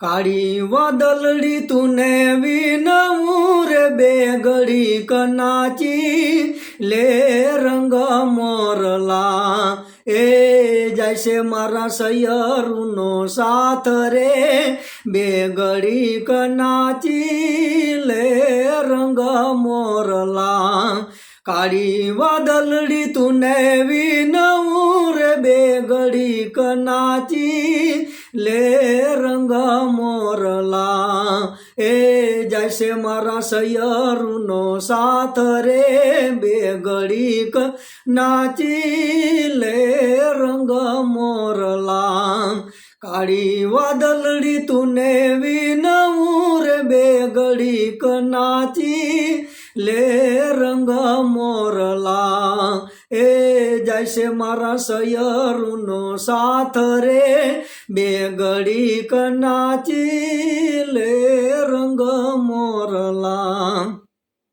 કાળી વાદલડી તુને વિનવું રે બે ઘડી કનાચી. લે રંગ મોરલા, એ જૈસે મારા સૈયરુનો સાથ રે. બે ઘડી કનાચી, લે રંગ મોરલા. કાળી વાદલડી તુને વિનવું રે બે ઘડી કનાચી. લે મોરલા એ જૈસે મારા સૈયરનો સાથ રે, બે ઘડીક નાચી લે રંગ મોરલા. કાળી વાદલડી તુને વિનવું રે, બે ઘડીક નાચી લે રંગ મોરલા. એ જૈસે મારા સયરૂનો સાથ રે. બે ઘડીક નાચી લે.